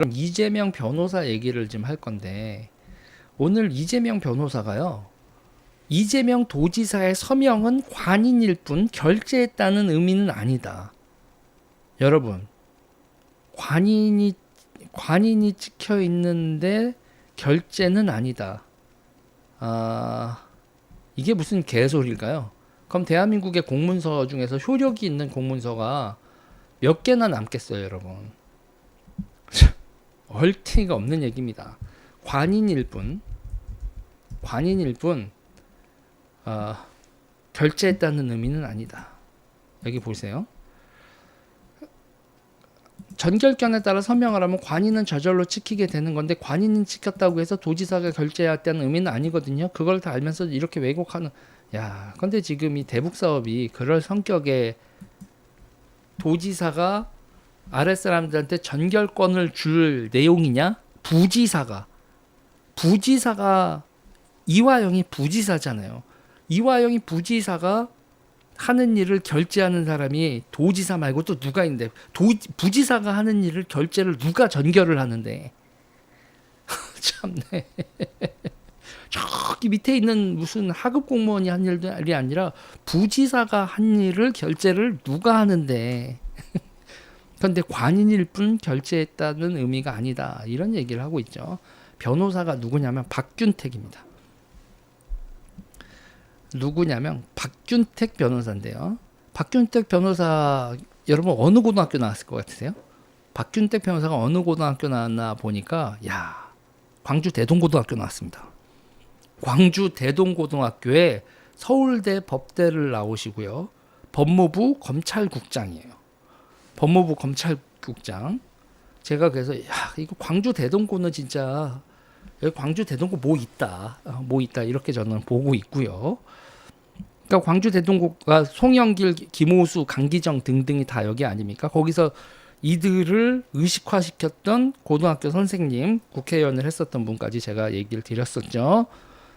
그럼 이재명 변호사 얘기를 좀 할 건데 오늘 이재명 변호사가요. 이재명 도지사의 서명은 관인일 뿐 결재했다는 의미는 아니다. 여러분, 관인이 관인이 찍혀 있는데 결재는 아니다. 아, 이게 무슨 개소리일까요? 그럼 대한민국의 공문서 중에서 효력이 있는 공문서가 몇 개나 남겠어요, 여러분? 얼티가 없는 얘기입니다. 관인일 뿐, 관인일 뿐, 어, 결제했다는 의미는 아니다. 여기 보세요. 전결견에 따라 서명을 하면 관인은 저절로 찍히게 되는 건데 관인이 찍혔다고 해서 도지사가 결제했다는 의미는 아니거든요. 그걸 다 알면서 이렇게 왜곡하는 야, 근데 지금 이 대북 사업이 그럴 성격의 도지사가 아랫사람들한테 전결권을 줄 내용이냐? 부지사가 부지사가 이화영이 부지사잖아요. 이화영이 부지사가 하는 일을 결제하는 사람이 도지사 말고 또 누가 있는데 도, 부지사가 하는 일을 결제를 누가 전결을 하는데 참네 저기 밑에 있는 무슨 하급 공무원이 한 일이 아니라 부지사가 한 일을 결제를 누가 하는데 그런데 관인일 뿐 결제했다는 의미가 아니다 이런 얘기를 하고 있죠 변호사가 누구냐면 박균택입니다 누구냐면 박균택 변호사인데요. 박균택 변호사 여러분 어느 고등학교 나왔을 것 같으세요? 박균택 변호사가 어느 고등학교 나왔나 보니까 야 광주 대동고등학교 나왔습니다. 광주 대동고등학교에 서울대 법대를 나오시고요. 법무부 검찰국장이에요. 법무부 검찰국장. 제가 그래서 야 이거 광주 대동고는 진짜 여기 광주 대동고 뭐 있다, 어, 뭐 있다 이렇게 저는 보고 있고요. 그러니까 광주 대동고가 송영길, 김호수, 강기정 등등이 다 여기 아닙니까? 거기서 이들을 의식화시켰던 고등학교 선생님, 국회의원을 했었던 분까지 제가 얘기를 드렸었죠.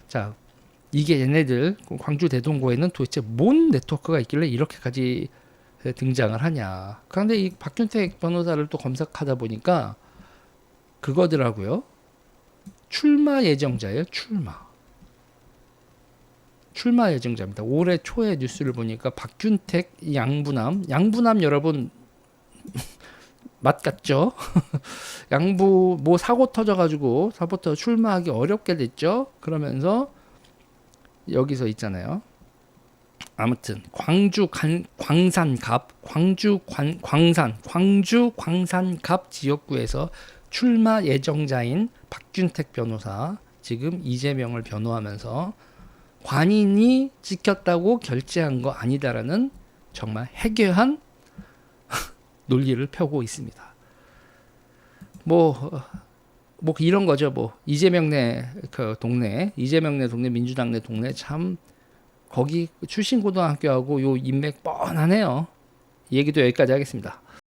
자, 이게 얘네들 광주 대동고에는 도대체 뭔 네트워크가 있길래 이렇게까지 등장을 하냐. 그런데 이 박균택 변호사를 또 검색하다 보니까 그거더라고요. 출마 예정자예요. 출마. 출마 예정자입니다. 올해 초에 뉴스를 보니까 박균택 양부남, 양부남 여러분 맛 같죠? 양부 뭐 사고 터져가지고 사부터 출마하기 어렵게 됐죠. 그러면서 여기서 있잖아요. 아무튼 광주 간, 광산갑, 광주 관, 광산, 광주 광산갑 지역구에서 출마 예정자인 박균택 변호사 지금 이재명을 변호하면서 관인이 찍혔다고 결재한 거 아니다라는 정말 해괴한 논리를 펴고 있습니다. 뭐, 뭐 이런 거죠. 뭐 이재명 네그 동네, 이재명 네 동네, 민주당 네 동네 참 거기 출신 고등학교하고 요 인맥 뻔하네요. 이 얘기도 여기까지 하겠습니다.